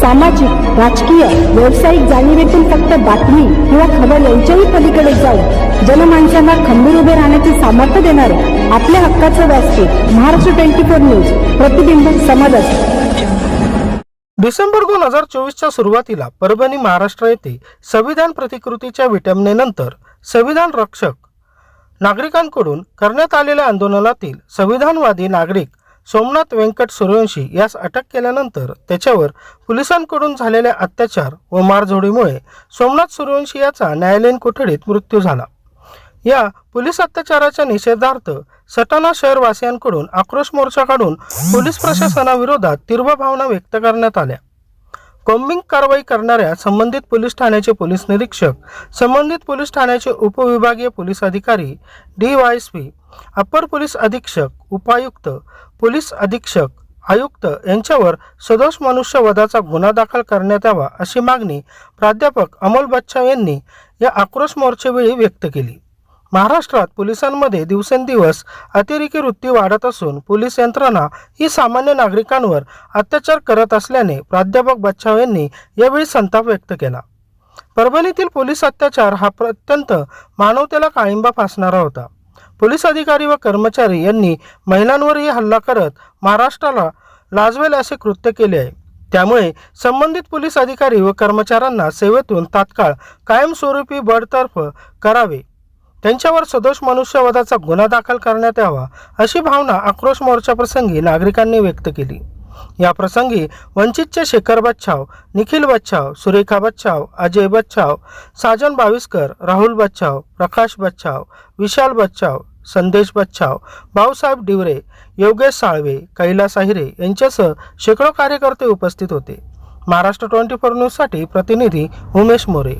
सामाजिक राजकीय व्यावसायिक जाणीवेतून फक्त बातमी किंवा खबर यांच्याही पलीकडे जाऊन जनमानसांना खंबीर उभे राहण्याचे सामर्थ्य देणारे आपल्या हक्काचं व्यासपीठ महाराष्ट्र ट्वेंटी फोर न्यूज प्रतिबिंब समाजाचे. डिसेंबर दोन हजार चोवीसच्या सुरुवातीला परभणी महाराष्ट्र येथे संविधान प्रतिकृतीच्या विटंबनेनंतर संविधान रक्षक नागरिकांकडून करण्यात आलेल्या आंदोलनातील संविधानवादी नागरिक सोमनाथ व्यंकट सूर्यवंशी यास अटक केल्यानंतर त्याच्यावर पोलिसांकडून झालेल्या अत्याचार व मारझोडीमुळे सोमनाथ सूर्यवंशी याचा न्यायालयीन कोठडीत मृत्यू झाला. या पोलीस अत्याचाराच्या निषेधार्थ सटाणा शहरवासियांकडून आक्रोश मोर्चा काढून पोलीस प्रशासनाविरोधात तीव्र भावना व्यक्त करण्यात आल्या. बॉम्बिंग कारवाई करणाऱ्या संबंधित पोलीस ठाण्याचे पोलीस निरीक्षक संबंधित पोलीस ठाण्याचे उपविभागीय पोलीस अधिकारी डी वाय एस पी अप्पर पोलीस अधीक्षक उपायुक्त पोलीस अधीक्षक आयुक्त यांच्यावर सदोष मनुष्यवधाचा गुन्हा दाखल करण्यात यावा अशी मागणी प्राध्यापक अमोल बच्चाव यांनी या आक्रोश मोर्चेवेळी व्यक्त केली. महाराष्ट्रात पोलिसांमध्ये दिवसेंदिवस अतिरेकी वृत्ती वाढत असून पोलीस यंत्रणा ही सामान्य नागरिकांवर अत्याचार करत असल्याने प्राध्यापक बच्छाव यांनी यावेळी संताप व्यक्त केला. परभणीतील पोलीस अत्याचार हा अत्यंत मानवतेला काळिंबा फासणारा होता. पोलीस अधिकारी व कर्मचारी यांनी महिलांवरही हल्ला करत महाराष्ट्राला लाजवेल असे कृत्य केले आहे. त्यामुळे संबंधित पोलीस अधिकारी व कर्मचाऱ्यांना सेवेतून तात्काळ कायमस्वरूपी बडतर्फ करावे. त्यांच्यावर सदोष मनुष्यवधाचा गुन्हा दाखल करण्यात यावा अशी भावना आक्रोश मोर्चाप्रसंगी नागरिकांनी व्यक्त केली. या प्रसंगी वंचितचे शेखर बच्छाव निखिल बच्छाव सुरेखा बच्छाव अजय बच्छाव साजन बाविस्कर राहुल बच्छाव प्रकाश बच्छाव विशाल बच्छाव संदेश बच्छाव भाऊसाहेब डिवरे योगेश साळवे कैलास आहिरे यांच्यासह शेकडो कार्यकर्ते उपस्थित होते. महाराष्ट्र ट्वेंटी फोर न्यूजसाठी प्रतिनिधी उमेश मोरे.